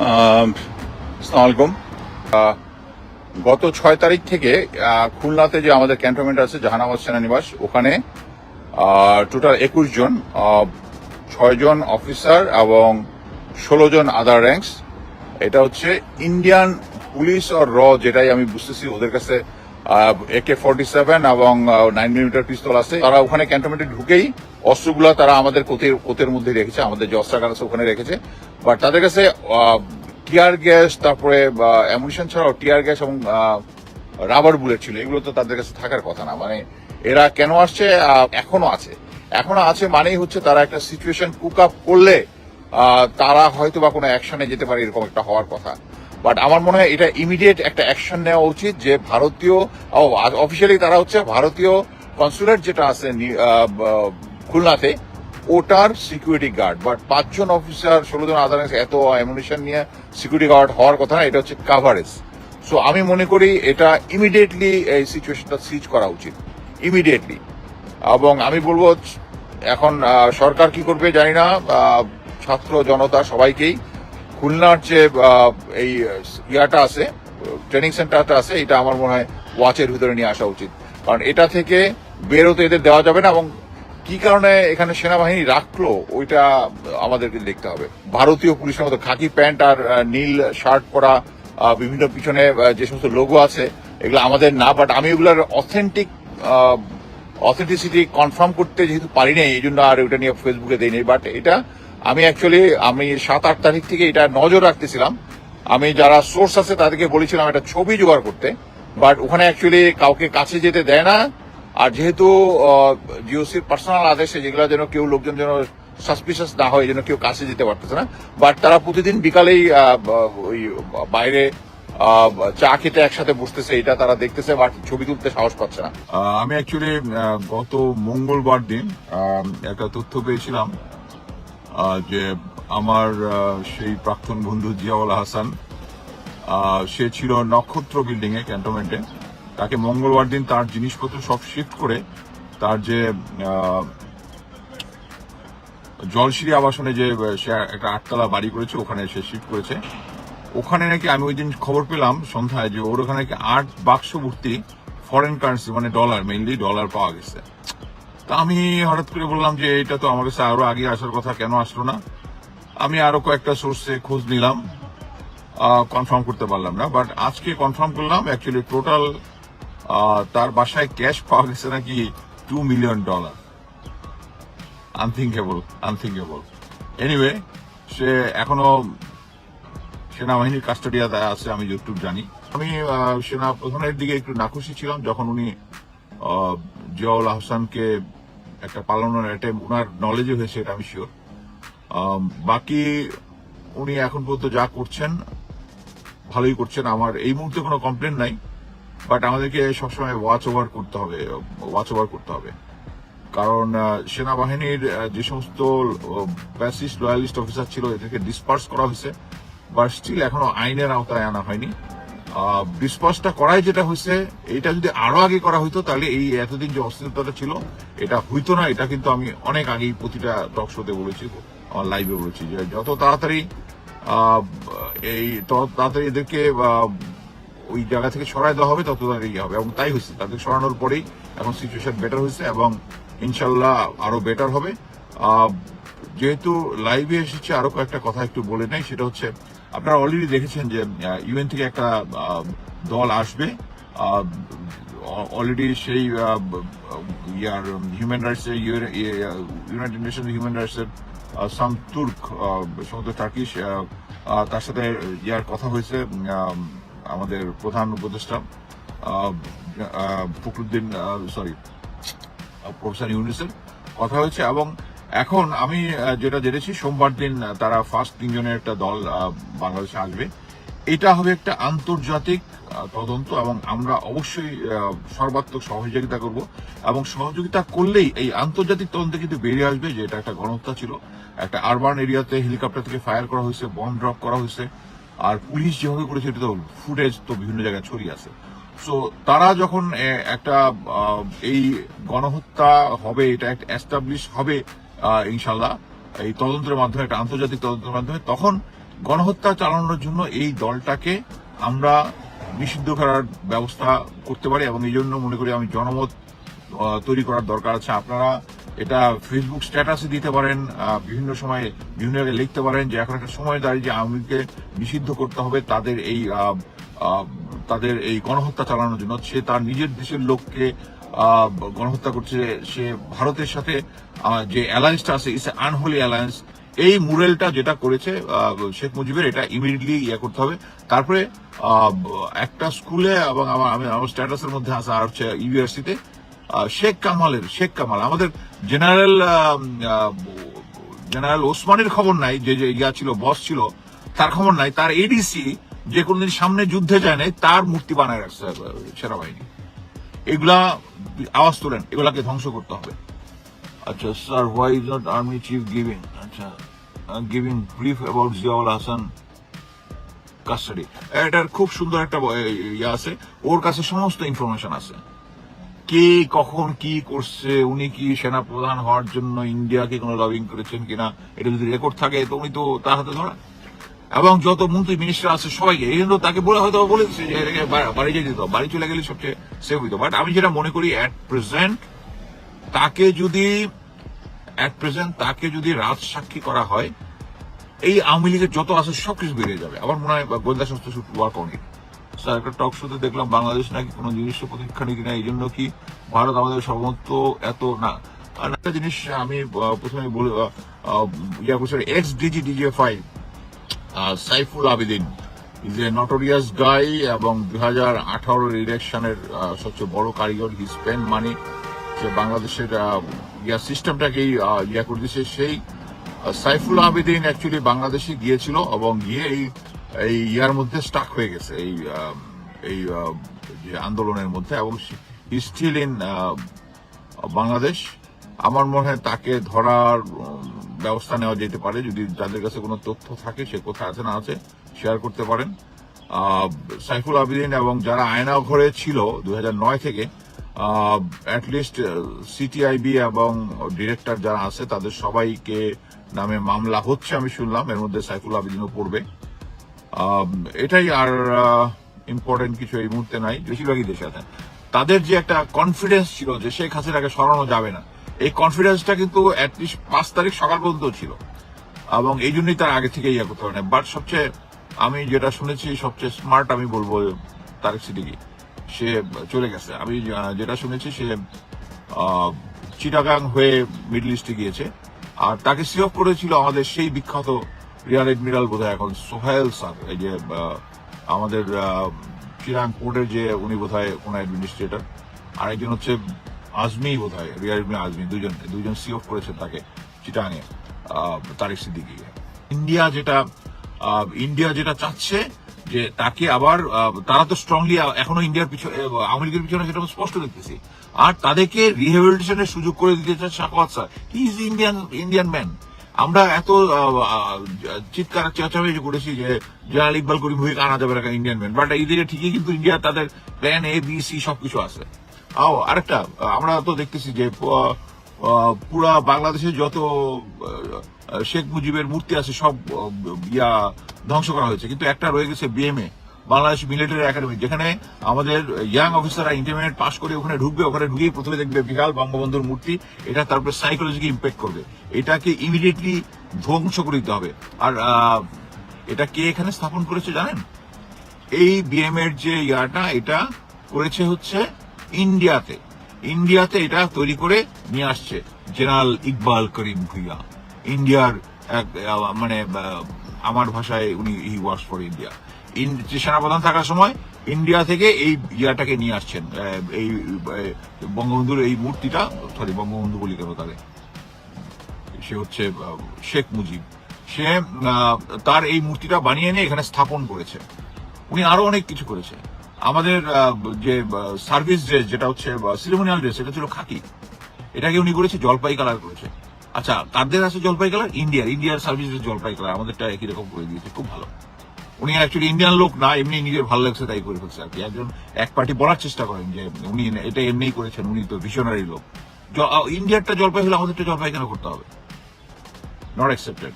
আলাইকুম গত ছয় তারিখ থেকে খুলনাতে যে আমাদের ক্যান্টনমেন্ট আছে, জাহানাবাদ সেনানিবাস, ওখানে টোটাল একুশ জন ছয় জন অফিসার এবং ষোলো জন আদার র্যাঙ্কস এটা হচ্ছে ইন্ডিয়ান পুলিশ আর র, যেটাই আমি বুঝতেছি, ওদের কাছে একে ফর্টি সেভেন এবং নাইন মিলিমিটার পিস্তল আছে। তারা ওখানে ক্যান্টনমেন্টে ঢুকেই অস্ত্রগুলো তারা আমাদের কোতের কোতের মধ্যে রেখেছে, আমাদের যে অস্ত্রাগার আছে ওখানে রেখেছে। বাট তাদের কাছে টিয়ার গ্যাস তারপরে অ্যামুনিশন ছাড়াও টিয়ার গ্যাস এবং রাবার বুলেট ছিল। এগুলো তো তাদের কাছে থাকার কথা না। মানে এরা কেন আসছে? এখনও আছে। এখনও আছে মানেই হচ্ছে তারা একটা সিচুয়েশন কুক আপ করলে তারা হয়তো বা কোনো অ্যাকশনে যেতে পারে, এরকম একটা হওয়ার কথা। বাট আমার মনে হয় এটা ইমিডিয়েট একটা অ্যাকশন নেওয়া উচিত যে ভারতীয় অফিসিয়ালি তারা হচ্ছে ভারতীয় কনসুলেট যেটা আছে খুলনাতে, ওটার সিকিউরিটি গার্ড বাট পাঁচজন অফিসার ষোলো জন আদার এত অ্যামুনিশন নিয়ে সিকিউরিটি গার্ড হওয়ার কথা না, এটা হচ্ছে কাভারেজ সো আমি মনে করি এটা ইমিডিয়েটলি এই সিচুয়েশনটা সিজ করা উচিত। ইমিডিয়েটলি এবং আমি বলব, এখন সরকার কি করবে জানি না ছাত্র জনতা সবাইকেই খুলনার যে এই ইয়াটা আছে, ট্রেনিং সেন্টারটা আছে, এটা আমার মনে হয় ওয়াচের ভিতরে নিয়ে আসা উচিত। কারণ এটা থেকে বেরোতে এদের দেওয়া যাবে না এবং কি কারণে এখানে সেনাবাহিনী রাখল, ওইটা আমাদেরকে দেখতে হবে। ভারতীয় পুলিশের মতো খাকি প্যান্ট আর নীল শার্ট পরা বিভিন্ন পিছনে যে সমস্ত লোগো আছে, এগুলো আমাদের না বাট আমি এগুলোর অথেন্টিক অথেন্টিসিটি কনফার্ম করতে যেহেতু পারি নাই, এই জন্য আর ওইটা নিয়ে ফেসবুকে দিইনি বাট এটা আমি অ্যাকচুয়ালি আমি সাত, আট তারিখ থেকে এটা নজর রাখতেছিলাম। আমি যারা সোর্স আছে তাদেরকে বলেছিলাম একটা ছবি জোগাড় করতে। বাট ওখানে অ্যাকচুয়ালি কাউকে কাছে যেতে দেয় না। আর যেহেতু জিওসির পার্সোনাল আদেশে যেগুলো যেন কেউ লোকজন যেন সাসপিশাস না হয় যেন কেউ কাছে যেতে পারতেছে না। বাট তারা প্রতিদিন বিকালেই ওই, বাইরে চা খেতে একসাথে বসতেছে, এটা তারা দেখতেছে বাট ছবি তুলতে সাহস পাচ্ছে না। আমি অ্যাকচুয়ালি গত মঙ্গলবার দিন একটা তথ্য পেয়েছিলাম। যে আমার সেই প্রাক্তন বন্ধু জিয়াউল হাসান সে ছিল নক্ষত্র বিল্ডিং এ ক্যান্টনমেন্টে তাকে মঙ্গলবার দিন তার জিনিসপত্র সব শিফট করে তার যে জলশিরি আবাসনে যে সে একটা আটতলা বাড়ি করেছে, ওখানে সে শিফট করেছে। ওখানে নাকি আমি ওই দিন খবর পেলাম সন্ধ্যায় যে ওর ওখানে নাকি আট বাক্স ভর্তি ফরেন কারেন্সি মানে ডলার মেইনলি ডলার পাওয়া গেছে। তা আমি হঠাৎ করে বললাম যে এটা তো আমার কাছে আরও আগে আসার কথা, কেন আসলো না? আমি আরও কয়েকটা সোর্সে খোঁজ নিলাম কনফার্ম করতে পারলাম না বাট আজকে কনফার্ম করলাম অ্যাকচুয়ালি টোটাল তার বাসায় ক্যাশ পাওয়া গেছে নাকি two million dollar unthinkable unthinkable anyway সে এখনও সেনাবাহিনীর কাস্টাডিয়াতে আছে, আমি যতটুকু জানি। আমি সেনা প্রধানের দিকে একটু নাখুশি ছিলাম, যখন উনি জিয়াউল আহসানকে একটা পালানোর অ্যাটেম্প ওনার নলেজে হয়েছে এটা আমি শিওর বাকি উনি এখন পর্যন্ত যা করছেন, ভালোই করছেন। আমার এই মুহূর্তে কোনো কমপ্লেন নাই বাট আমাদেরকে সবসময় ওয়াচ ওভার করতে হবে ওয়াচ ওভার করতে হবে। কারণ সেনাবাহিনীর যে সমস্ত ব্যাসিস্ট লয়ালিস্ট অফিসার ছিল, এদেরকে ডিসপার্স করা হয়েছে বাট স্টিল এখনও আইনের আওতায় আনা হয়নি। ডিসপার্সটা করাই যেটা হয়েছে এটা যদি আরও আগে করা হইতো, তাহলে এই এতদিন যে অস্থিরতাটা ছিল, এটা হইতো না। এটা কিন্তু আমি অনেক আগেই প্রতিটা টক শোতে বলেছি, আমার লাইভে বলেছি যে যত তাড়াতাড়ি এই তত তাড়াতাড়ি এদেরকে ওই জায়গা থেকে সরাই দেওয়া হবে, তত তাড়াতাড়ি হবে। এবং তাই হয়েছে। তাদের সরানোর পরেই এখন সিচুয়েশন বেটার হয়েছে এবং ইনশাল্লাহ আরও বেটার হবে। যেহেতু লাইভে এসেছে, আরও কয়েকটা কথা একটু বলে নেই। সেটা হচ্ছে আপনারা অলরেডি দেখেছেন যে ইউএন থেকে একটা দল আসবে অলরেডি সেই year human rights united nation human rights এর সাম তুর্ক সমস্ত টার্কিশ তার সাথে ইয়ার কথা হয়েছে আমাদের প্রধান উপদেষ্টা ফখরুদ্দিন সরি প্রফেসর ইউনিসের কথা হয়েছে এবং এখন আমি যেটা জেনেছি, সোমবার দিন তারা ফার্স্ট তিনজনের একটা দল বাংলাদেশে আসবে। এটা হবে একটা আন্তর্জাতিক তদন্ত এবং আমরা অবশ্যই সর্বাত্মক সহযোগিতা করব এবং সহযোগিতা করলেই এই আন্তর্জাতিক তদন্তে কিন্তু বেরিয়ে আসবে, যে এটা একটা গণহত্যা ছিল। একটা আরবান এরিয়াতে হেলিকপ্টার থেকে ফায়ার করা হয়েছে, বম ড্রপ করা হয়েছে, আর পুলিশ যেভাবে করেছে, এটা তো ফুটেজ তো বিভিন্ন জায়গায় ছড়িয়ে আছে। সো তারা যখন একটা এই গণহত্যা হবে, এটা একটা এস্টাবলিশ হবে ইনশাল্লাহ এই তদন্তের মাধ্যমে, একটা আন্তর্জাতিক তদন্তের মাধ্যমে, তখন গণহত্যা চালানোর জন্য এই দলটাকে আমরা নিষিদ্ধ করার ব্যবস্থা করতে পারি এবং এই জন্য মনে করি আমি জনমত তৈরি করার দরকার আছে। আপনারা এটা ফেসবুক স্ট্যাটাসে দিতে পারেন বিভিন্ন সময়ে বিভিন্ন জায়গায় লিখতে পারেন যে এখন একটা সময় দাঁড়িয়ে যে আওয়ামী লীগকে নিষিদ্ধ করতে হবে তাদের এই তাদের এই গণহত্যা চালানোর জন্য। সে তার নিজের দেশের লোককে গণহত্যা করছে সে ভারতের সাথে যে অ্যালায়েন্সটা আছে ইটস আনহোলি অ্যালায়েন্স এই মুরেলটা যেটা করেছে শেখ মুজিবের, এটা ইমিডিয়েটলি ইয়ে করতে হবে। তারপরে একটা স্কুলে এবং আমার, আমি, আমার স্ট্যাটাসের মধ্যে আছে আর হচ্ছে ইউনিভার্সিটিতে শেখ কামালের, শেখ কামাল। আমাদের জেনারেল জেনারেল ওসমানের খবর নাই, যে যে ইয়া ছিল, বস ছিল, তার খবর নাই। তার এডিসি যে কোনদিন সামনে যুদ্ধে যায় নাই, তার মূর্তি বানায় রাখছে সেনাবাহিনী। এগুলা আওয়াজ তোলেন, এগুলাকে ধ্বংস করতে হবে। আচ্ছা sir why is not army chief giving আচ্ছা giving brief about Ziaul Hasan custody এটার খুব সুন্দর একটা ইয়ে আছে, ওর কাছে সমস্ত ইনফরমেশন আছে। কে, কখন কি করছে, উনি কি সেনা প্রধান হওয়ার জন্য ইন্ডিয়াকে কোনো লবিং করেছেন কিনা, এটা যদি রেকর্ড থাকে, তো উনি তো তার হাতে ধরা। এবং যত মন্ত্রী মিনিস্টার আছে সবাইকে, এই জন্য তাকে বলে হয়তো বলেছে যে বাড়ি যেতে দিত বাড়ি চলে গেলে সবচেয়ে সেফ হইতো। বাট আমি যেটা মনে করি অ্যাট প্রেজেন্ট তাকে যদি অ্যাট প্রেজেন্ট তাকে যদি রাজ সাক্ষী করা হয়, এই আওয়ামী লীগের যত আছে সব কিছু বেরিয়ে যাবে। আমার মনে হয় গোয়েন্দা সংস্থা শুধু ওয়ার্ক অন ইট স্যার একটা টক শোতে দেখলাম, বাংলাদেশ নাকি কোনো জিনিসের প্রতীক্ষা নেই কিনা এই জন্য কি ভারত আমাদের সর্বত্র এত না। আর একটা জিনিস আমি প্রথমে বলে ইয়া ex DG DG five Saiful Abedin. Is a notorious guy এবং দু হাজার আঠারোর ইলেকশনের সবচেয়ে বড় কারিগর। হি স্পেন্ড মানি যে বাংলাদেশের ইয়া সিস্টেমটাকেই ইয়া করে দিয়েছে। সেই সাইফুল আবেদিন অ্যাকচুয়ালি বাংলাদেশে গিয়েছিল এবং গিয়ে এই এই ইয়ার মধ্যে স্টাক হয়ে গেছে। এই এই যে আন্দোলনের মধ্যে এবং স্টিল ইন বাংলাদেশ। আমার মনে হয় তাকে ধরার ব্যবস্থা নেওয়া যেতে পারে। যদি যাদের কাছে কোনো তথ্য থাকে, সে কোথায় আছে, না আছে শেয়ার করতে পারেন। সাইফুল আবিদিন এবং যারা আয়না ঘরে ছিল দু নয় থেকে অ্যাটলিস্ট সিটিআইবি এবং ডিরেক্টর যারা আছে, তাদের সবাইকে নামে মামলা হচ্ছে আমি শুনলাম। এর মধ্যে সাইফুল আবিদিনও পড়বে। এটাই আর ইম্পর্টেন্ট কিছু এই মুহূর্তে নাই। বেশিরভাগই দেশে আছেন তাদের যে একটা কনফিডেন্স ছিল যে শেখ হাসিনাকে সরানো যাবে না এই কনফিডেন্সটা কিন্তু পাঁচ তারিখ সকাল পর্যন্ত ছিল। এবং এই জন্যই তার আগে থেকে ইয়ে করতে পারে না। বাট সবচেয়ে আমি যেটা শুনেছি, সবচেয়ে স্মার্ট আমি বলব তারেক সিদ্দিকি। সে চলে গেছে। আমি যেটা শুনেছি, সে চিটাগাং হয়ে মিডল ইস্টে গিয়েছে। আর তাকে সিওফ করেছিল আমাদের সেই বিখ্যাত রিয়ার এডমিরাল বোধহয় এখন, সোহেল স্যার। এই যে আমাদের চিরাং পোর্টের যে উনি বোধহয় কোন অ্যাডমিনিস্ট্রেটর আর একজন হচ্ছে আজমি বোধহয় রিয়ার এডমিরাল আজমি, দুজন দুজন সিওফ করেছেন তাকে চিটাঙে তারেক সিদ্দিকি। ইন্ডিয়া যেটা ইন্ডিয়া যেটা চাচ্ছে যে তাকে আবার তারা তো স্ট্রংলি এখনও ইন্ডিয়ার পিছনে আওয়ামী লীগের পিছনে সেটা স্পষ্ট দেখতেছি। আর তাদেরকে রিহেবিলিটেশনের সুযোগ করে দিতে চান Shakhawat sir. Is Indian Indian man আমরা এত চিৎকার, চেঁচামেচি করেছি যে জেনারেল ইকবাল করিম ভুইকে আনা যাবে ইন্ডিয়ান ম্যান বাট এইদিকে ঠিকই কিন্তু ইন্ডিয়া তাদের প্ল্যান এ বি সি সবকিছু আছে। আরেকটা আমরা তো দেখতেছি যে পুরা বাংলাদেশে যত শেখ মুজিবের মূর্তি আছে, সব ইয়া ধ্বংস করা হয়েছে। কিন্তু একটা রয়ে গেছে বিএমএ বাংলাদেশ মিলিটারি একাডেমি যেখানে আমাদের ইয়াং অফিসাররা ইন্টারমিডিয়েট পাস করে ওখানে ঢুকবে, ওখানে ঢুকেই প্রথমে দেখবে বিশাল বঙ্গবন্ধুর মূর্তি, এটা তারপরে সাইকোলজিকে ইম্প্যাক্ট করবে। এটাকে ইমিডিয়েটলি ধ্বংস করে দিতে হবে। আর এটা কে এখানে স্থাপন করেছে জানেন? এই বিএম এর যে ইয়াটা, এটা করেছে হচ্ছে ইন্ডিয়াতে। ইন্ডিয়াতে এটা তৈরি করে নিয়ে আসছে জেনারেল ইকবাল করিম ভুইয়া। ইন্ডিয়ার এক মানে আমার ভাষায় উনি, হি ওয়ার্কস ফর ইন্ডিয়া। সেনাপ্রধান থাকার সময় ইন্ডিয়া থেকে এই ইয়াটাকে নিয়ে আসছেন এই বঙ্গবন্ধুর এই মূর্তিটা, সরি, বঙ্গবন্ধু বলি কেন তারে সে হচ্ছে শেখ মুজিব। সে তার এই মূর্তিটা বানিয়ে নিয়ে এখানে স্থাপন করেছে। উনি আরও অনেক কিছু করেছে। আমাদের যে সার্ভিস ড্রেস যেটা হচ্ছে সিরিমোনিয়াল ড্রেস এটা ছিল খাকি। এটাকে উনি করেছে জলপাই কালার করেছে। আচ্ছা কাদের আছে জলপাই কালার ইন্ডিয়ার ইন্ডিয়ার সার্ভিস ড্রেস জলপাই কালার আমাদেরটা একই রকম করে দিয়েছে, খুব ভালো। উনি অ্যাকচুয়ালি ইন্ডিয়ান লোক না, এমনি নিজের ভালো লাগছে তাই করে ফেলছে আর কি। একজন, এক পার্টি বলার চেষ্টা করেন যে, উনি এটা এমনিই করেছেন, উনি তো ভিশনারি লোক। ইন্ডিয়ারটা জলপাই হলে আমাদেরটা জলপাই কেন করতে হবে। Not accepted